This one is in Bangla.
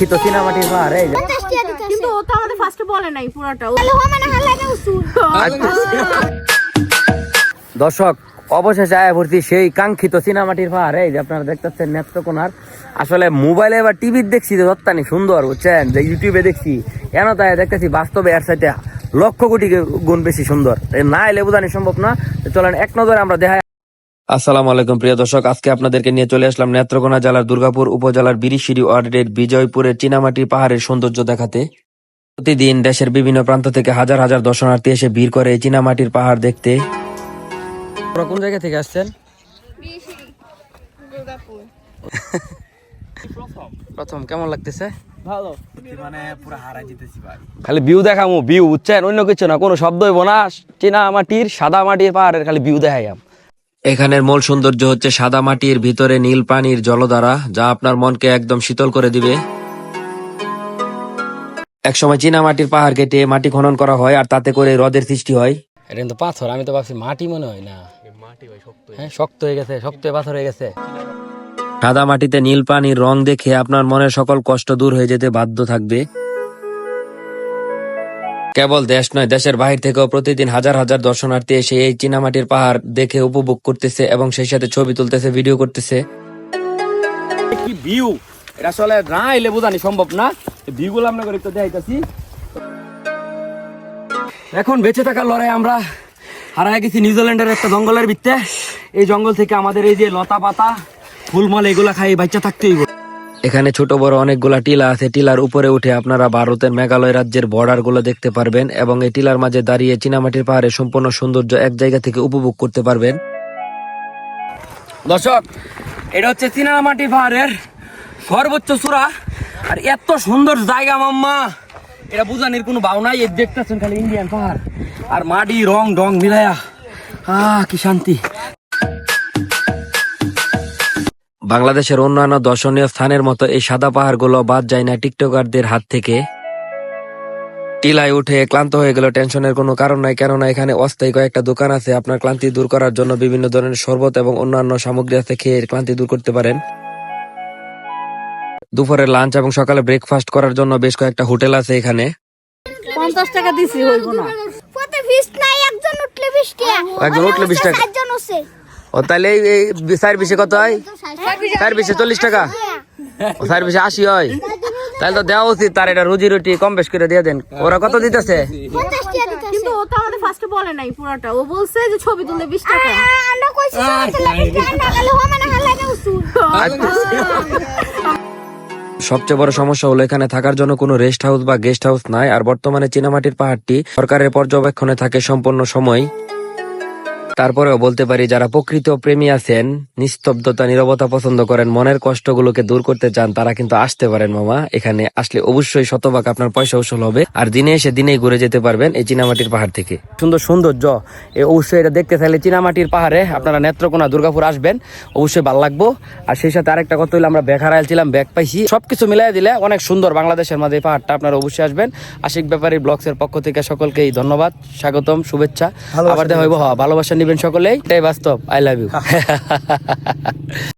কাঙ্ক্ষিত চীনামাটির পাহাড় এই কিন্তু ও তো আমাদের ফার্স্টে বলে নাই পুরোটা দর্শক অবশেষে আয়া ভর্তি সেই কাঙ্ক্ষিত চীনামাটির পাহাড় এই যে আপনারা দেখতেছেন নেত্রকোনার। আসলে মোবাইলে বা টিভির দেখছি যে রত্তানি সুন্দর বুঝছেন? যে ইউটিউবে দেখছি এন তাই দেখতেছি বাস্তবে এর সাথে লক্ষ কোটি গুণ বেশি সুন্দর। না এলে বোঝানি সম্ভব না। চলেন এক নজরে আমরা দেখাই আসসালামু আলাইকুম প্রিয় দর্শক। আজকে আপনাদেরকে নিয়ে চলে আসলাম নেত্রকোনা জেলার দুর্গাপুর উপজেলার বিরিশিরি ওয়ার্ডের বিজয়পুরের চীনামাটির পাহাড়ের সৌন্দর্য দেখাতে। প্রতিদিন দেশের বিভিন্ন প্রান্ত থেকে হাজার হাজার দর্শনার্থী এসে ভিড় করে এই চীনামাটির পাহাড় দেখতে। কোন জায়গা থেকে আসছেন? প্রথম কেমন লাগতেছে? খালি ভিউ দেখামু ভিউ বুঝছেন? অন্য কিছু না কোনো শব্দ হইব না চীনা মাটির সাদা মাটির পাহাড়ের খালি ভিউ দেখাইয়াম এখানের মূল সৌন্দর্য হচ্ছে সাদা মাটির ভিতরে নীল পানির জলধারা যা আপনার মনকে একদম শীতল করে দিবে। একসময় চীনা মাটির পাহাড় কেটে মাটি খনন করা হয় আর তাতে করে হ্রদের সৃষ্টি হয়। এটা কিন্তু পাথর আমি তো ভাবছি মাটি মনে হয় না। হ্যাঁ শক্ত হয়ে গেছে শক্ত হয়ে পাথর হয়ে গেছে। সাদা মাটিতে নীল পানির রং দেখে আপনার মনের সকল কষ্ট দূর হয়ে যেতে বাধ্য থাকবে। কেবল দেশ নয়, দেশের বাহির থেকেও প্রতিদিন হাজার হাজার দর্শনার্থী এসে এই চীনামাটির পাহাড় দেখে উপভোগ করতেছে এবং সেই সাথে ছবি তুলতেছে, ভিডিও করতেছে। কি ভিউ এটা আসলে না এলে বোঝানি সম্ভব না। ভিউ গুলো আমরা একটু দেখাইতেছি। এখন বেঁচে থাকার লড়াই আমরা হারায় গেছি নিউজিল্যান্ডের একটা জঙ্গলের ভিত্তে। এই জঙ্গল থেকে আমাদের এই যে লতা পাতা ফুলমল, এগুলা খাই, বাচ্চা থাকতেই এখানে ছোট বড় অনেকগুলা টিলা আছে। টিলার উপরে উঠে আপনারা ভারতের মেঘালয় রাজ্যের বর্ডারগুলো দেখতে পারবেন এবং এই টিলার মাঝে দাঁড়িয়ে চীনামাটির পাহাড়ে সম্পূর্ণ সৌন্দর্য এক জায়গা থেকে উপভোগ করতে পারবেন। দর্শক, এটা হচ্ছে চীনামাটি পাহাড়ের সর্বোচ্চ চূড়া। আর এত সুন্দর জায়গা, মাম্মা। এটা বুঝানির কোনো ভাও নাই, এই দেখতেছেন খালি ইন্ডিয়ান পাহাড়। আর মাটি রং ডং মিলায়া। আহ, কি শান্তি। বাংলাদেশের অন্যান্য দর্শনীয় স্থানের মতো এই সাদা পাহাড়গুলো বাদ যায় না টিকটকারদের হাত থেকে। টিলায় উঠে ক্লান্ত হয়ে গেল টেনশনের কোনো কারণ নাই কেননা এখানে অস্থায়ী কয়েকটা দোকান আছে। আপনার ক্লান্তি দূর করার জন্য বিভিন্ন ধরনের শরবত এবং অন্যান্য সামগ্রী আছে খেয়ে ক্লান্তি দূর করতে পারেন। দুপুরে লাঞ্চ এবং সকালে ব্রেকফাস্ট করার জন্য বেশ কয়েকটা হোটেল আছে এখানে। পঞ্চাশ টাকা দিছি হইব না। পথে ফিস্ট নাই একজন উঠলে বিশ টাকা একজন উঠলে 20 টাকা। ও তাহলে এই- বিশে কত হয়? বিশে চল্লিশ টাকা। ও বিশে আশি হয়। তাহলে তো দেওয়া উচিত তার এটা রুজি রুটি কম বেশ করে দিয়ে দেন। ওরা কত দিতেছে? পঞ্চাশ টাকা দিতে কিন্তু ও তো আমাদের ফার্স্টে বলে নাই পুরোটা। ও বলছে যে ছবি তুললে বিশ টাকা। আমরা কইছি সবাই তো লাগে না গেলে হবে না হালা উসুল সবচেয়ে বড় সমস্যা হলো এখানে থাকার জন্য কোনো রেস্ট হাউস বা গেস্ট হাউস নাই। আর বর্তমানে চীনামাটির পাহাড়টি সরকারের পর্যবেক্ষণে থাকে সম্পূর্ণ সময়। তারপরেও বলতে পারি যারা প্রকৃত প্রেমী আছেন নিস্তব্ধতা নিরবতা পছন্দ করেন মনের কষ্টগুলোকে দূর করতে চান তারা কিন্তু আসতে পারেন মামা। এখানে আসলে অবশ্যই শতভাগ আপনার পয়সা উসল হবে। আর দিনে এসে দিনেই ঘুরে যেতে পারবেন এই চীনামাটির পাহাড় থেকে। সুন্দর সৌন্দর্য। এ অবশ্যই এটা দেখতে চাইলে চীনামাটির পাহাড়ে আপনারা নেত্রকোনা দুর্গাপুর আসবেন। অবশ্যই ভালো লাগবো। আর সেই সাথে আরেকটা কথা হইল আমরা ব্যাগ হারাইছিলাম ব্যাগ পাইছি। সবকিছু মিলাই দিলে অনেক সুন্দর বাংলাদেশের মাঝে এই পাহাড়টা আপনারা অবশ্যই আসবেন। আশিক ব্যাপারী ব্লগসের পক্ষ থেকে সকলকেই ধন্যবাদ স্বাগতম শুভেচ্ছা। আবার দেখা হইব হ্যাঁ, ভালোবাসা নিবেন সকলেই এটাই বাস্তব আই লাভ ইউ